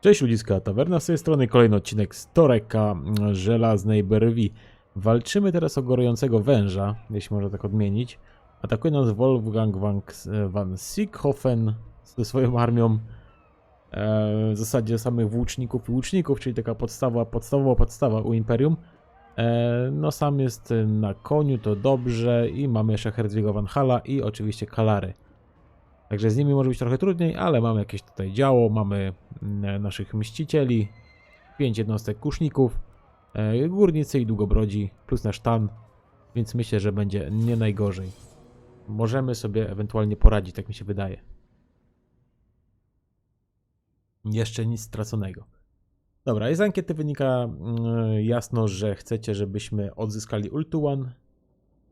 Cześć ludziska, tawerna z tej strony, kolejny odcinek z Toreka mm, Żelaznej Brwi. Walczymy teraz o gorującego węża, jeśli można tak odmienić. Atakuje nas Wolfgang van, van Sieghofen ze swoją armią. E, w zasadzie samych włóczników i łuczników, czyli taka podstawa, podstawowa podstawa u Imperium. E, no sam jest na koniu, to dobrze i mamy jeszcze Hertwiga van Hala i oczywiście Kalary. Także z nimi może być trochę trudniej, ale mamy jakieś tutaj działo, mamy mm, naszych mścicieli, pięć jednostek kuszników, e, górnicy i długobrodzi, plus nasz tan, więc myślę, że będzie nie najgorzej. Możemy sobie ewentualnie poradzić, tak mi się wydaje. Jeszcze nic straconego. Dobra, i z ankiety wynika mm, jasno, że chcecie, żebyśmy odzyskali Ultuan,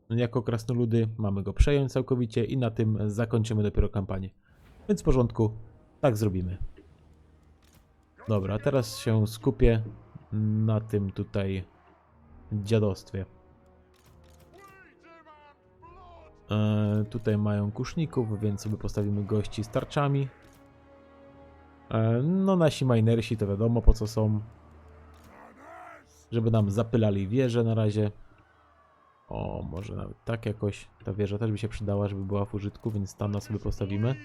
jako krasnoludy, mamy go przejąć całkowicie i na tym zakończymy dopiero kampanię. Więc w porządku, tak zrobimy. Dobra, teraz się skupię na tym tutaj dziadostwie. E, tutaj mają kuszników, więc sobie postawimy gości z tarczami. E, no nasi minersi to wiadomo po co są. Żeby nam zapylali wieże na razie. O, może nawet tak jakoś. Ta wieża też by się przydała, żeby była w użytku, więc tam na sobie postawimy.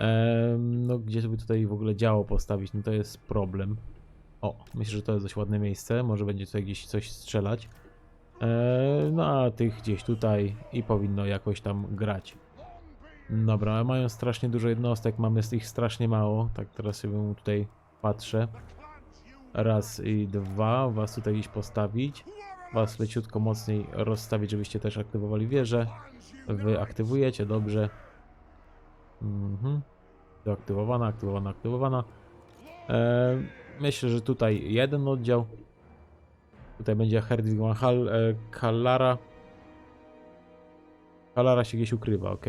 Ehm, no, gdzie by tutaj w ogóle działo postawić? No to jest problem. O, myślę, że to jest dość ładne miejsce. Może będzie tutaj gdzieś coś strzelać. Ehm, no, a tych gdzieś tutaj i powinno jakoś tam grać. Dobra, mają strasznie dużo jednostek, mamy z ich strasznie mało. Tak teraz sobie tutaj patrzę. Raz i dwa, was tutaj gdzieś postawić was leciutko mocniej rozstawić, żebyście też aktywowali wieżę. Wy aktywujecie, dobrze. Mhm. Deaktywowana, aktywowana, aktywowana. E, myślę, że tutaj jeden oddział. Tutaj będzie Herdwig van Hal, e, Kalara. Kalara się gdzieś ukrywa, ok.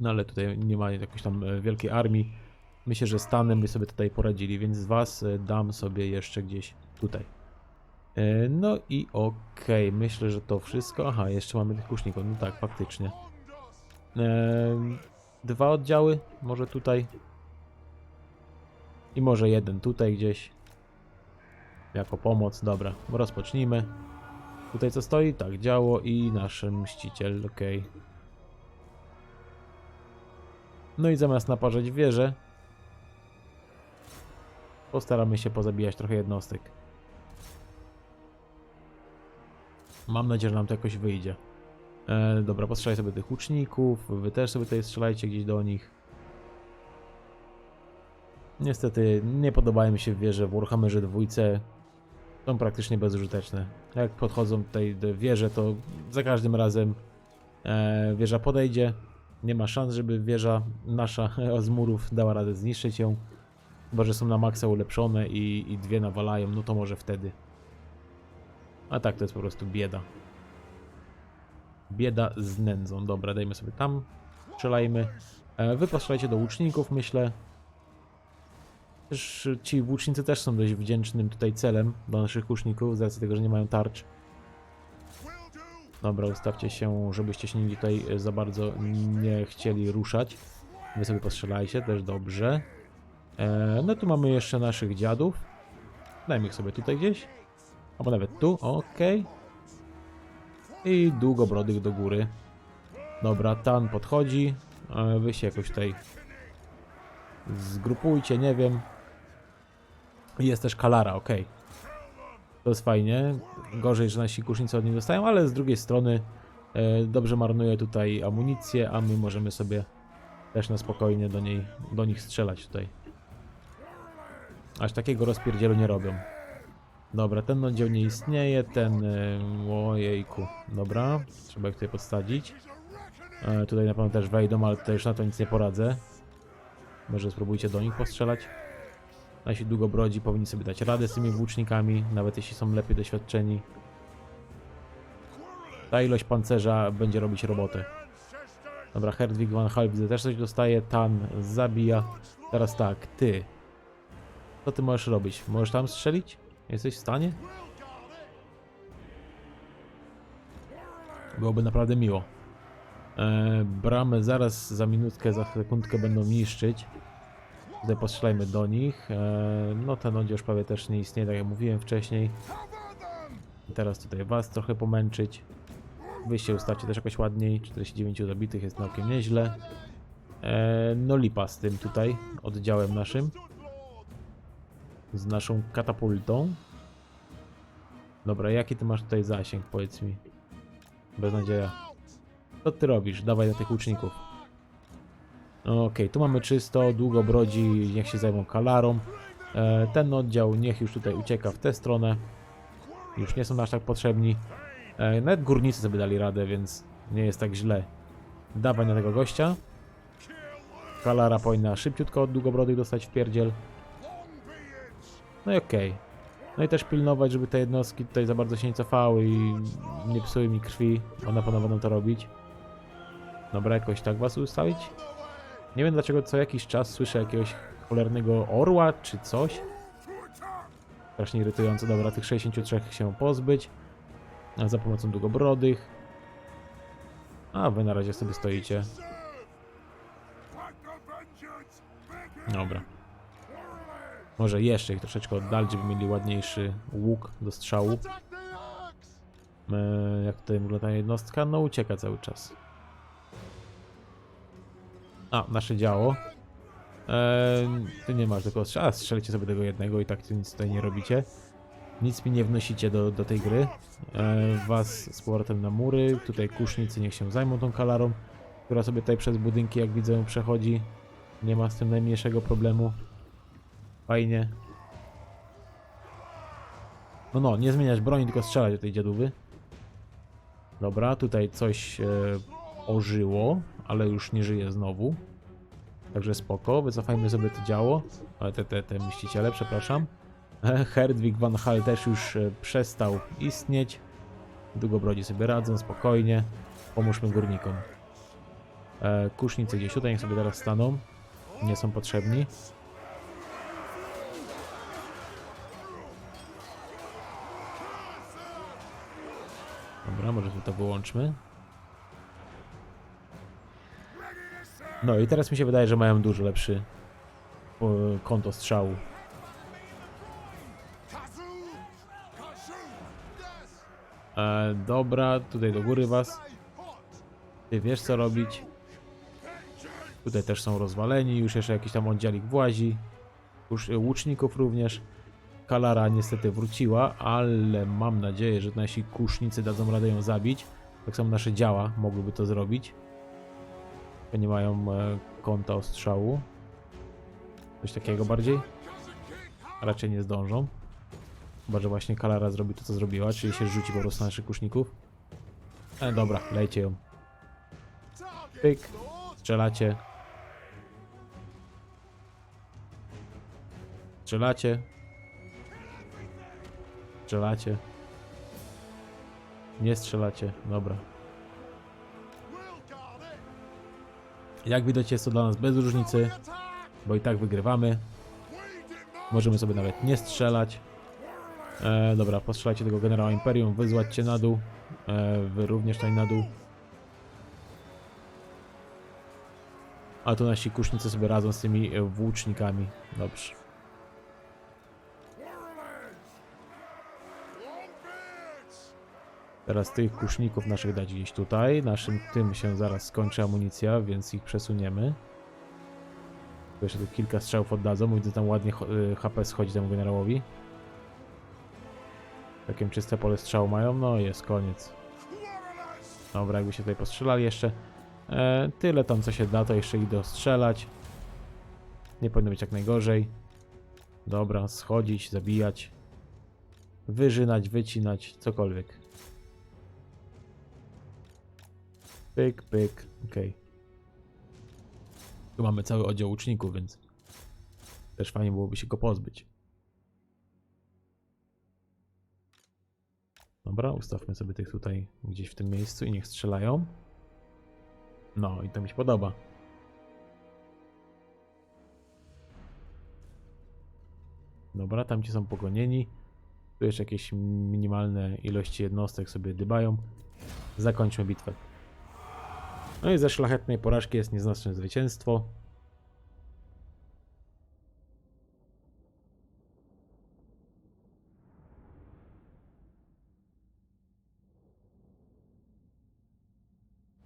No ale tutaj nie ma jakiejś tam e, wielkiej armii. Myślę, że stanem by sobie tutaj poradzili, więc z was e, dam sobie jeszcze gdzieś tutaj. E, No i okej, myślę, że to wszystko. Aha, jeszcze mamy tych kuszników. No tak, faktycznie. E, Dwa oddziały, może tutaj. I może jeden tutaj gdzieś. Jako pomoc, dobra, rozpocznijmy. Tutaj co stoi? Tak, działo i nasz mściciel, okej. No i zamiast naparzać wieżę, postaramy się pozabijać trochę jednostek. Mam nadzieję, że nam to jakoś wyjdzie. E, dobra, postrzelaj sobie tych łuczników. Wy też sobie tutaj strzelajcie gdzieś do nich. Niestety nie podobają mi się wieże w Warhammerze dwójce. Są praktycznie bezużyteczne. Jak podchodzą tutaj do wieże, to za każdym razem e, wieża podejdzie. Nie ma szans, żeby wieża nasza z murów dała radę zniszczyć ją. Chyba, że są na maksa ulepszone i, i dwie nawalają, no to może wtedy. A tak, to jest po prostu bieda. Bieda z nędzą. Dobra, dajmy sobie tam. Strzelajmy. E, Wy do łuczników, myślę. Też ci łucznicy też są dość wdzięcznym tutaj celem do naszych łuczników, z racji tego, że nie mają tarcz. Dobra, ustawcie się, żebyście się nigdzie tutaj za bardzo nie chcieli ruszać. Wy sobie postrzelajcie, też dobrze. E, no tu mamy jeszcze naszych dziadów. Dajmy ich sobie tutaj gdzieś. Albo nawet tu, ok. I długobrodych do góry. Dobra, Tan podchodzi. E, Wy się jakoś tutaj zgrupujcie, nie wiem. Jest też Kalara, ok. To jest fajnie. Gorzej, że nasi kusznicy od niej dostają, ale z drugiej strony e, dobrze marnuje tutaj amunicję, a my możemy sobie też na spokojnie do niej, do nich strzelać tutaj. Aż takiego rozpierdzielu nie robią. Dobra, ten oddział nie istnieje, ten... Yy, ojejku. Dobra, trzeba ich tutaj podsadzić. E, tutaj na pewno też wejdą, ale już na to nic nie poradzę. Może spróbujcie do nich postrzelać. Nasi długobrodzi powinni sobie dać radę z tymi włócznikami, nawet jeśli są lepiej doświadczeni. Ta ilość pancerza będzie robić robotę. Dobra, Herdwig van Hal też coś dostaje, Tan zabija. Teraz tak, ty. Co ty możesz robić? Możesz tam strzelić? Jesteś w stanie? Byłoby naprawdę miło. E, bramy zaraz za minutkę, za sekundkę będą niszczyć. Tutaj postrzelajmy do nich. E, no ten oddział już prawie też nie istnieje, tak jak mówiłem wcześniej. Teraz tutaj was trochę pomęczyć. Wy się ustawcie też jakoś ładniej. 49 zabitych jest całkiem nieźle. E, no lipa z tym tutaj oddziałem naszym. Z naszą katapultą. Dobra, jaki ty masz tutaj zasięg, powiedz mi. Beznadzieja. Co ty robisz? Dawaj na tych łuczników. No, Okej, tu mamy czysto, długo brodzi, niech się zajmą kalarą. E, ten oddział niech już tutaj ucieka w tę stronę. Już nie są aż tak potrzebni. E, nawet górnicy sobie dali radę, więc nie jest tak źle. Dawaj na tego gościa. Kalara powinna szybciutko od długobrodych dostać w pierdziel. No i okej. No i też pilnować, żeby te jednostki tutaj za bardzo się nie cofały i nie psuły mi krwi. One na pewno to robić. Dobra, jakoś tak was ustawić? Nie wiem dlaczego co jakiś czas słyszę jakiegoś cholernego orła czy coś. Strasznie irytujące. Dobra, tych 63 się pozbyć. A za pomocą długobrodych. A wy na razie sobie stoicie. Dobra. Może jeszcze ich troszeczkę oddalić, żeby mieli ładniejszy łuk do strzału. E, jak tutaj wygląda jednostka? No ucieka cały czas. A, nasze działo. Eee, ty nie masz tego strzała, strzelcie sobie tego jednego i tak tu nic tutaj nie robicie. Nic mi nie wnosicie do, do tej gry. Eee, was z powrotem na mury. Tutaj kusznicy niech się zajmą tą kalarą, która sobie tutaj przez budynki, jak widzę, przechodzi. Nie ma z tym najmniejszego problemu. Fajnie. No no, nie zmieniać broni, tylko strzelać do tej dziadówy. Dobra, tutaj coś e, ożyło, ale już nie żyje znowu. Także spoko, wycofajmy sobie to działo. Ale te, te, te mściciele, przepraszam. Herdwig van Hal też już e, przestał istnieć. Długobrodzi sobie radzą, spokojnie. Pomóżmy górnikom. E, kusznicy gdzieś tutaj, niech sobie teraz staną. Nie są potrzebni. Dobra, może to wyłączmy. No i teraz mi się wydaje, że mają dużo lepszy e, kąt strzału. E, dobra, tutaj do góry was. Ty wiesz co robić. Tutaj też są rozwaleni, już jeszcze jakiś tam oddziałik włazi. Już e, łuczników również. Kalara niestety wróciła, ale mam nadzieję, że nasi kusznicy dadzą radę ją zabić. Tak samo nasze działa mogłyby to zrobić. Nie mają e, kąta ostrzału. Coś takiego bardziej. Raczej nie zdążą. Chyba, że właśnie Kalara zrobi to, co zrobiła, czyli się rzuci po prostu na naszych kuszników. E, dobra, lejcie ją. Pyk. Strzelacie. Strzelacie. Strzelacie. Nie strzelacie. Dobra. Jak widać jest to dla nas bez różnicy, bo i tak wygrywamy. Możemy sobie nawet nie strzelać. E, dobra, postrzelajcie tego generała Imperium, wyzłaćcie na dół. E, wy również tutaj na dół. A tu nasi kusznicy sobie radzą z tymi włócznikami. Dobrze. Teraz tych kuszników naszych dać gdzieś tutaj. Naszym tym się zaraz skończy amunicja, więc ich przesuniemy. Tu Jeszcze tu kilka strzałów oddadzą, widzę tam ładnie cho- y, HP schodzi temu generałowi. Takim czyste pole strzału mają, no jest koniec. Dobra, jakby się tutaj postrzelali jeszcze. E, tyle tam co się da, to jeszcze ich dostrzelać. Nie powinno być jak najgorzej. Dobra, schodzić, zabijać. Wyżynać, wycinać, cokolwiek. Pyk, pyk, okej. Tu mamy cały oddział łuczników, więc też fajnie byłoby się go pozbyć. Dobra, ustawmy sobie tych tutaj gdzieś w tym miejscu i niech strzelają. No i to mi się podoba. Dobra, tam ci są pogonieni. Tu jeszcze jakieś minimalne ilości jednostek sobie dybają. Zakończmy bitwę. No i ze szlachetnej porażki jest nieznaczne zwycięstwo.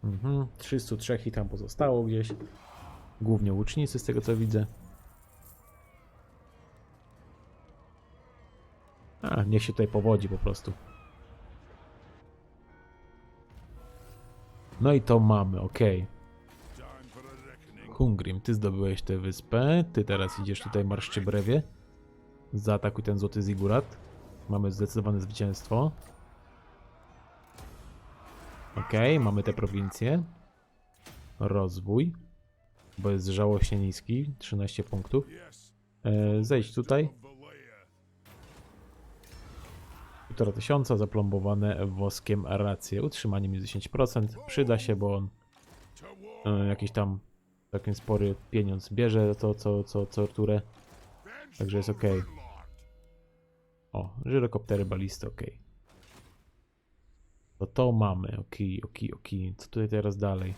Mhm, 303 i tam pozostało gdzieś. Głównie łucznicy z tego co widzę. A, niech się tutaj powodzi po prostu. No i to mamy, okej. Hungrim, ty zdobyłeś tę wyspę, ty teraz idziesz tutaj marszczy brewie. Zaatakuj ten złoty zigurat. Mamy zdecydowane zwycięstwo. Okej, mamy te prowincje. Rozwój. Bo jest żałośnie niski, 13 punktów. E, zejdź tutaj. Półtora tysiąca zaplombowane woskiem racje. Utrzymanie minus 10%. Przyda się, bo on e, jakiś tam całkiem spory pieniądz bierze to, co, co, co turę. Także jest ok. O, żyrokoptery balisty, ok. To to mamy, ok, ok, ok. Co tutaj teraz dalej?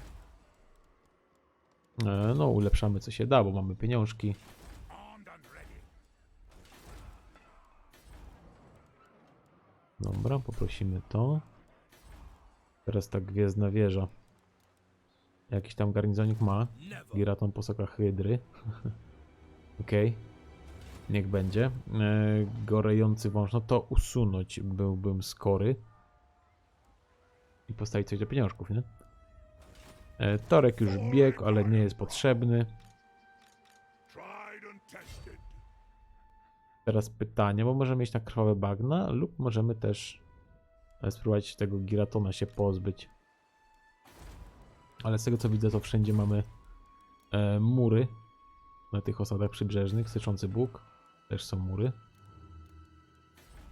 E, no, ulepszamy co się da, bo mamy pieniążki. Dobra, poprosimy to. Teraz ta gwiezdna wieża. Jakiś tam garnizonik ma. Giraton posoka hydry. Okej. Niech będzie. E, gorejący wąż. No to usunąć byłbym skory. I postawić coś do pieniążków, nie? E, torek już biegł, ale nie jest potrzebny. Teraz pytanie, bo możemy mieć na krwawe bagna, lub możemy też e, spróbować tego giratona się pozbyć. Ale z tego co widzę, to wszędzie mamy e, mury na tych osadach przybrzeżnych. Syczący Bóg też są mury.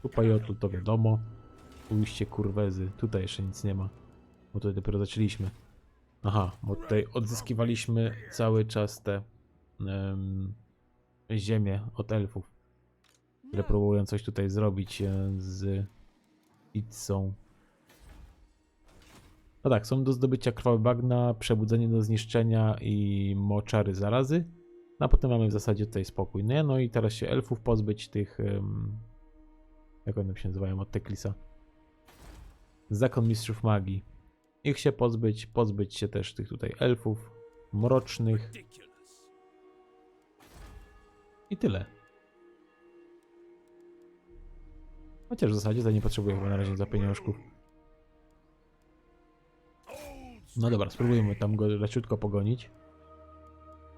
Tupajotl to wiadomo. Ujście kurwezy. Tutaj jeszcze nic nie ma. Bo tutaj dopiero zaczęliśmy. Aha, bo tutaj odzyskiwaliśmy cały czas te em, ziemię od elfów które próbują coś tutaj zrobić e, z Itzą. No tak, są do zdobycia krwawe bagna, przebudzenie do zniszczenia i moczary zarazy. No a potem mamy w zasadzie tutaj spokój. Nie? No i teraz się elfów pozbyć tych... em, jak one się nazywają od Teklisa? Zakon Mistrzów Magii. Ich się pozbyć, pozbyć się też tych tutaj elfów mrocznych. I tyle. Chociaż w zasadzie to nie potrzebuję chyba na razie za pieniążków. No dobra, spróbujmy tam go leciutko pogonić.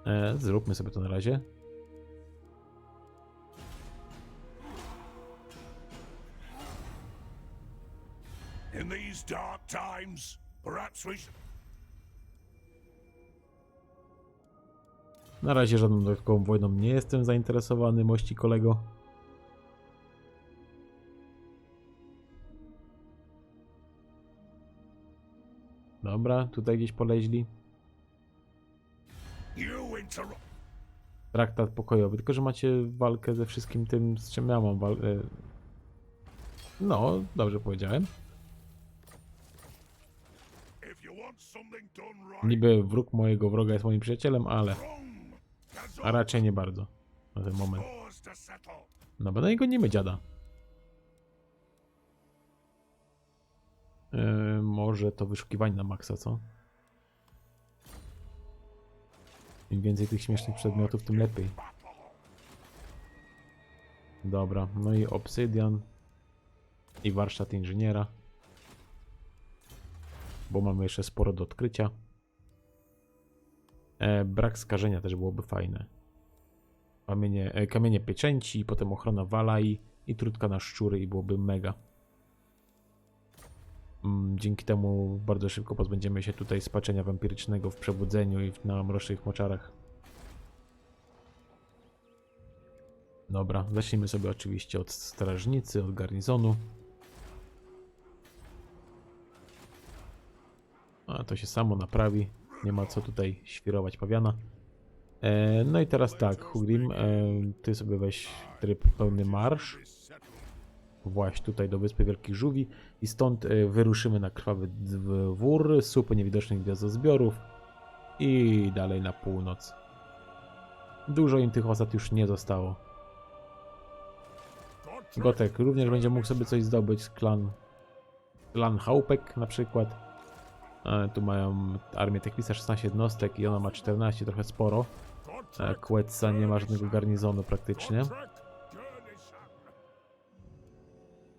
E, zróbmy sobie to na razie. In these dark times, perhaps we should. Na razie żadną dodatkową wojną nie jestem zainteresowany, mości kolego. Dobra, tutaj gdzieś poleźli. Traktat pokojowy, tylko że macie walkę ze wszystkim tym, z czym ja mam walkę. No, dobrze powiedziałem. Niby wróg mojego wroga jest moim przyjacielem, ale a raczej nie bardzo na ten moment. No bo niego nie my dziada. Yy, może to wyszukiwanie na maksa, co? Im więcej tych śmiesznych przedmiotów, tym lepiej. Dobra, no i obsydian. I warsztat inżyniera. Bo mamy jeszcze sporo do odkrycia. E, brak skażenia też byłoby fajne. Kamienie, e, kamienie pieczęci, potem ochrona walai i trutka na szczury i byłoby mega. Mm, Dzięki temu bardzo szybko pozbędziemy się tutaj spaczenia wampirycznego w przebudzeniu i na mrocznych moczarach. Dobra, zacznijmy sobie oczywiście od strażnicy, od garnizonu. A to się samo naprawi. Nie ma co tutaj świrować pawiana. E, no i teraz tak, Hugrim, e, ty sobie weź tryb pełny marsz. Właśnie tutaj do Wyspy Wielkich Żółwi i stąd e, wyruszymy na krwawy dwór, supy niewidocznych gwiazdozbiorów i dalej na północ. Dużo im tych osad już nie zostało. Gotek również będzie mógł sobie coś zdobyć klan, klan Chałupek na przykład. E, tu mają armię Teklisa 16 jednostek i ona ma 14, trochę sporo. E, Quetzal nie ma żadnego garnizonu praktycznie.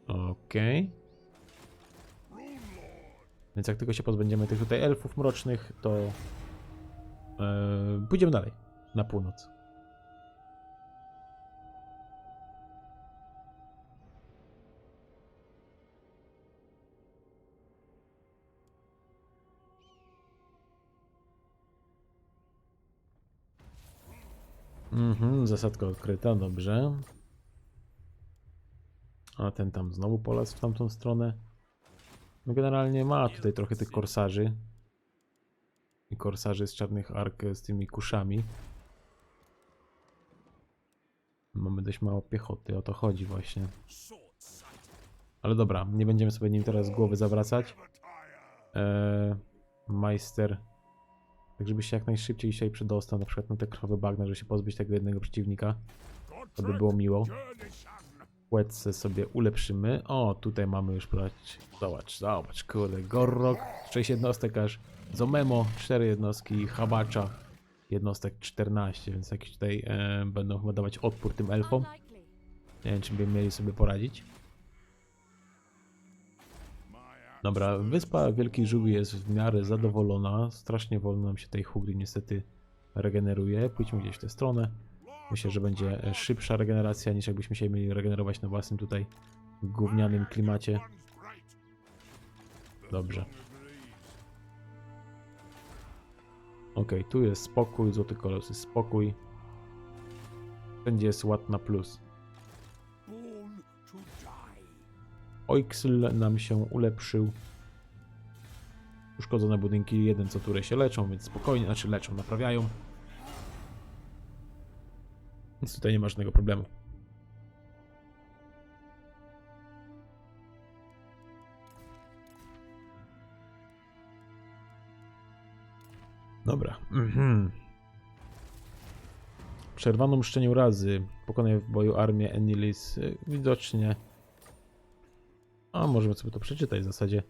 Okej. Więc jak tylko się pozbędziemy tych tutaj elfów mrocznych, to e, pójdziemy dalej, na północ. Mhm, zasadka odkryta, dobrze. A ten tam znowu polazł w tamtą stronę. No generalnie ma tutaj trochę tych korsarzy. I korsarzy z czarnych ark z tymi kuszami. Mamy dość mało piechoty, o to chodzi właśnie. Ale dobra, nie będziemy sobie nim teraz głowy zawracać. Eee, majster. Tak żeby się jak najszybciej dzisiaj przedostał, na przykład na te krwawe bagna, żeby się pozbyć tego jednego przeciwnika. To by było miło. Płetce sobie ulepszymy. O, tutaj mamy już brać. Zobacz, zobacz, kurde. Gorrok, 6 jednostek aż. Zomemo, 4 jednostki. Habacza, jednostek 14, więc jakieś tutaj e, będą chyba dawać odpór tym elfom. Nie wiem, czy by mieli sobie poradzić. Dobra, wyspa Wielkiej Żółwi jest w miarę zadowolona. Strasznie wolno nam się tej Hugri niestety regeneruje. Pójdźmy gdzieś w tę stronę. Myślę, że będzie e, szybsza regeneracja niż jakbyśmy się mieli regenerować na własnym tutaj gównianym klimacie. Dobrze. Okej, tu jest spokój, złoty kolos jest spokój. Wszędzie jest ład na plus. Oixl nam się ulepszył. Uszkodzone budynki, jeden co turę się leczą, więc spokojnie, znaczy leczą, naprawiają. Więc tutaj nie ma żadnego problemu. Dobra. Mhm. Przerwaną mszczeniu razy. Pokonaj w boju armię Enilis. Y, Widocznie a możemy sobie to przeczytać w zasadzie.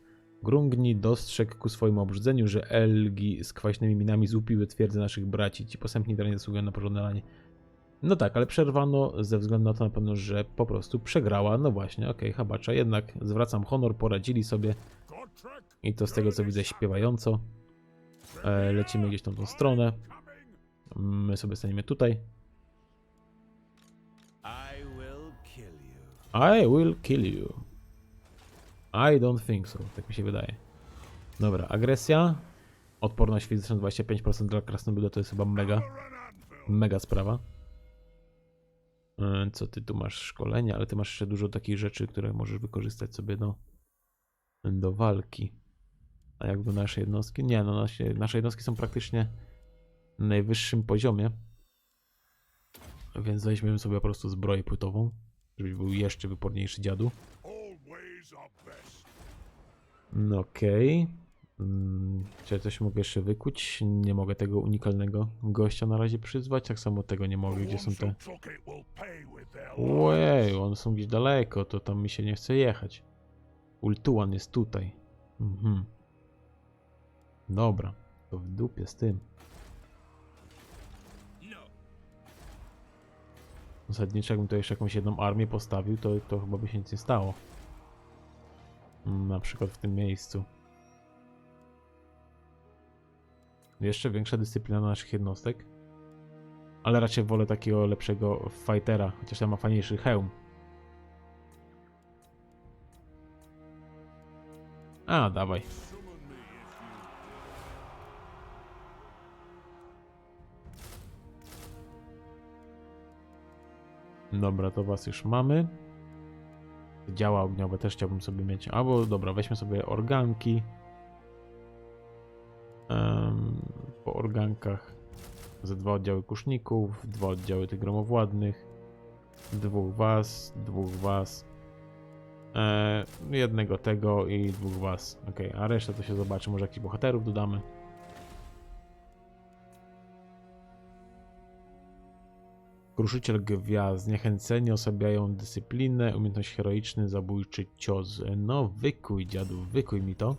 Grungni dostrzegł ku swojemu obrzydzeniu, że Elgi z kwaśnymi minami złupiły twierdzę naszych braci. Ci posępni dalej zasługują na pożądanie. No tak, ale przerwano ze względu na to na pewno, że po prostu przegrała. No właśnie, okej, Habacza. Jednak zwracam honor, poradzili sobie. I to z tego co widzę śpiewająco. E, lecimy gdzieś tam tą stronę. My sobie staniemy tutaj. I will kill you. I will kill you. I don't think so, tak mi się wydaje. Dobra, agresja. Odporność fizyczna 25% dla krasnoluda to jest chyba mega, mega sprawa. Yy, Co ty tu masz? Szkolenia, ale ty masz jeszcze dużo takich rzeczy, które możesz wykorzystać sobie do, do walki. A jak do naszej jednostki? Nie, no nasze, nasze jednostki są praktycznie na najwyższym poziomie. Więc weźmiemy sobie po prostu zbroję płytową, żeby był jeszcze wyporniejszy dziadu. No okej. Mm, Czy coś mogę jeszcze wykuć? Nie mogę tego unikalnego gościa na razie przyzwać. Tak samo tego nie mogę. Gdzie są te... Ojej, one są gdzieś daleko, to tam mi się nie chce jechać. Ultuan jest tutaj. Mhm. Dobra, to w dupie z tym. Zasadniczo jakbym tu jeszcze jakąś jedną armię postawił, to, to chyba by się nic nie stało. Na przykład w tym miejscu. Jeszcze większa dyscyplina naszych jednostek. Ale raczej wolę takiego lepszego fightera, chociaż tam ma fajniejszy hełm. A, dawaj. Dobra, to was już mamy. Działa ogniowe też chciałbym sobie mieć. Albo dobra, weźmy sobie organki. Po organkach ze dwa oddziały kuszników, dwa oddziały tych gromowładnych, dwóch was, dwóch was, e, jednego tego i dwóch was. Ok, a resztę to się zobaczy, może jakichś bohaterów dodamy. Kruszyciel gwiazd, zniechęcenie osłabiają dyscyplinę, umiejętność heroiczny, zabójczy cios. No wykuj dziadu, wykuj mi to.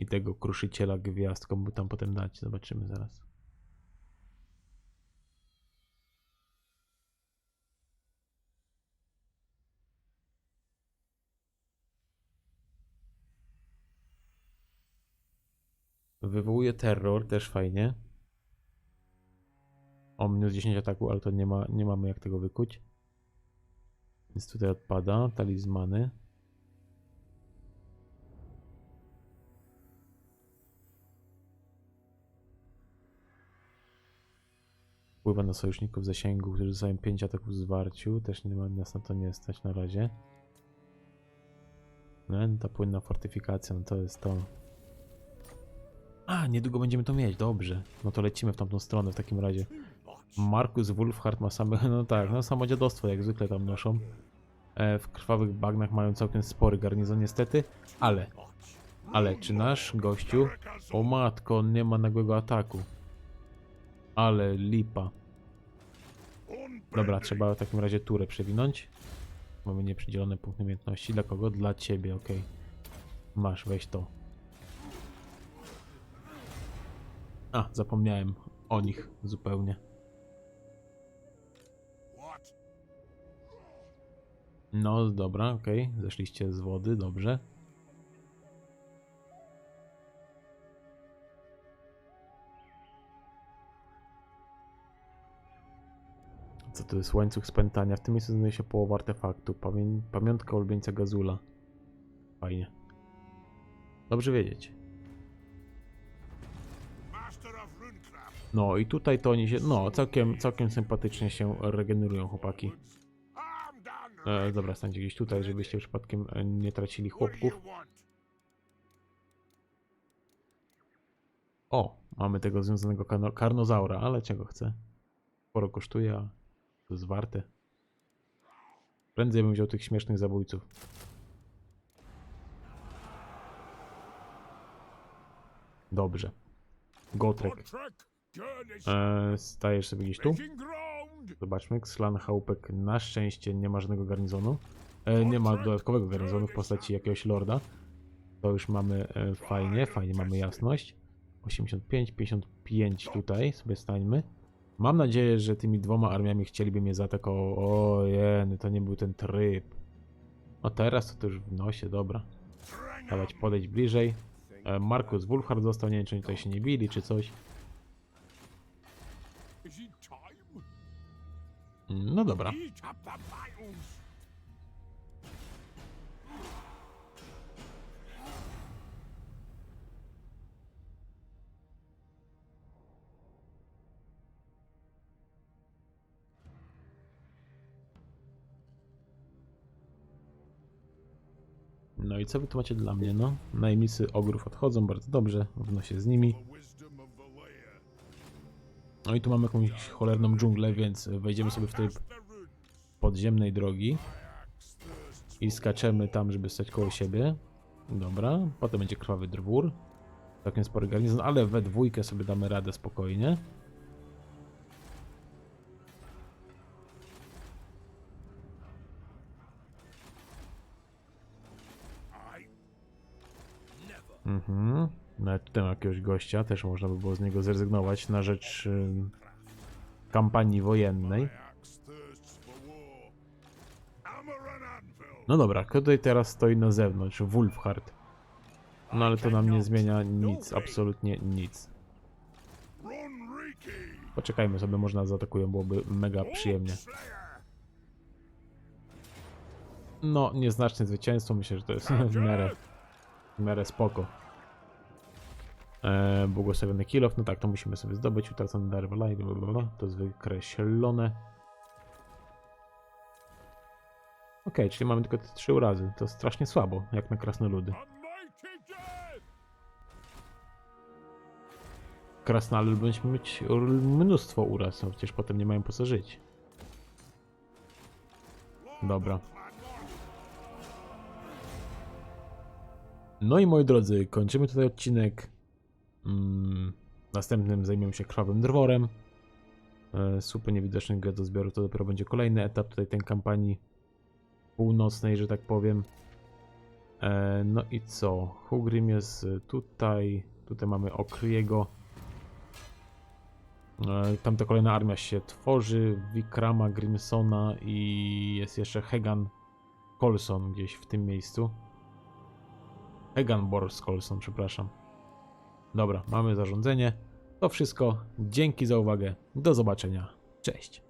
I tego kruszyciela gwiazd, komu tam potem dać. Zobaczymy zaraz. Wywołuje terror, też fajnie. O, minus 10 ataku, ale to nie, ma, nie mamy jak tego wykuć. Więc tutaj odpada, talizmany. Wpływa na sojuszników zasięgu, którzy dostają 5 ataków w zwarciu. Też nie ma nas na to nie stać na razie. No, ta płynna fortyfikacja, no to jest to. A, niedługo będziemy to mieć, dobrze. No to lecimy w tamtą stronę w takim razie. Markus Wolfhard ma same, no tak, no samo dziadostwo jak zwykle tam noszą. E, w krwawych bagnach mają całkiem spory garnizon niestety, ale, ale czy nasz gościu, o matko, nie ma nagłego ataku. Ale lipa. Dobra, trzeba w takim razie turę przewinąć. Mamy nieprzydzielone punkty umiejętności. Dla kogo? Dla ciebie, ok. Masz, weź to. A, zapomniałem o nich zupełnie. No, dobra, okej. Zeszliście z wody, dobrze. To jest łańcuch spętania? W tym miejscu znajduje się połowa artefaktu. Pamię pamiątka ulubieńca Gazula. Fajnie. Dobrze wiedzieć. No i tutaj to oni się, no całkiem, całkiem sympatycznie się regenerują chłopaki. E, dobra, stańcie gdzieś tutaj, żebyście przypadkiem nie tracili chłopków. O, mamy tego związanego karnozaura, ale czego chcę? Sporo kosztuje, to jest warte. Prędzej bym wziął tych śmiesznych zabójców. Dobrze. Gotrek. Contract. Gurnis. E, stajesz sobie gdzieś tu. Zobaczmy, Xlan Chałupek na szczęście nie ma żadnego garnizonu. E, nie ma dodatkowego garnizonu w postaci jakiegoś lorda. To już mamy e, fajnie, fajnie mamy jasność. 85, 55 tutaj sobie stańmy. Mam nadzieję, że tymi dwoma armiami chcieliby mnie zaatakować. O jeny, to nie był ten tryb. No teraz to, to już w nosie, dobra. Dawać podejść bliżej. E, Markus Wolfhard został, nie wiem czy oni tutaj się nie bili, czy coś. No dobra. I co wy tu macie dla mnie, no? Najemnicy ogrów odchodzą bardzo dobrze, w nosie z nimi. No i tu mamy jakąś cholerną dżunglę, więc wejdziemy sobie w tej podziemnej drogi i skaczemy tam, żeby stać koło siebie. Dobra, potem będzie krwawy drwór. Całkiem spory garnizon, ale we dwójkę sobie damy radę spokojnie. Mhm. Nawet tutaj mam jakiegoś gościa, też można by było z niego zrezygnować na rzecz y, kampanii wojennej. No dobra, kto tutaj teraz stoi na zewnątrz? Wolfhard. No ale to nam nie zmienia nic, absolutnie nic. Poczekajmy sobie, może nas zaatakują, byłoby mega przyjemnie. No, nieznaczne zwycięstwo, myślę, że to jest w miarę, w miarę spoko. Eee, błogosławiony kill no tak, to musimy sobie zdobyć, utracony dar blablabla, to jest wykreślone. Okej, czyli mamy tylko te trzy urazy, to strasznie słabo, jak na krasnoludy. Krasnalud będziemy mieć mnóstwo uraz, no przecież potem nie mają po co żyć. Dobra. No i moi drodzy, kończymy tutaj odcinek. Mm, następnym zajmiemy się krwawym drworem. E, Słupy niewidocznych gwiazdozbiorów to dopiero będzie kolejny etap tutaj tej kampanii północnej, że tak powiem. E, no i co? Hugrim jest tutaj. Tutaj mamy Okriego. E, tam ta kolejna armia się tworzy. Vikrama, Grimsona i jest jeszcze Hegan Colson gdzieś w tym miejscu. Hegan Bors Colson, przepraszam. Dobra, mamy zarządzenie. To wszystko. Dzięki za uwagę. Do zobaczenia. Cześć.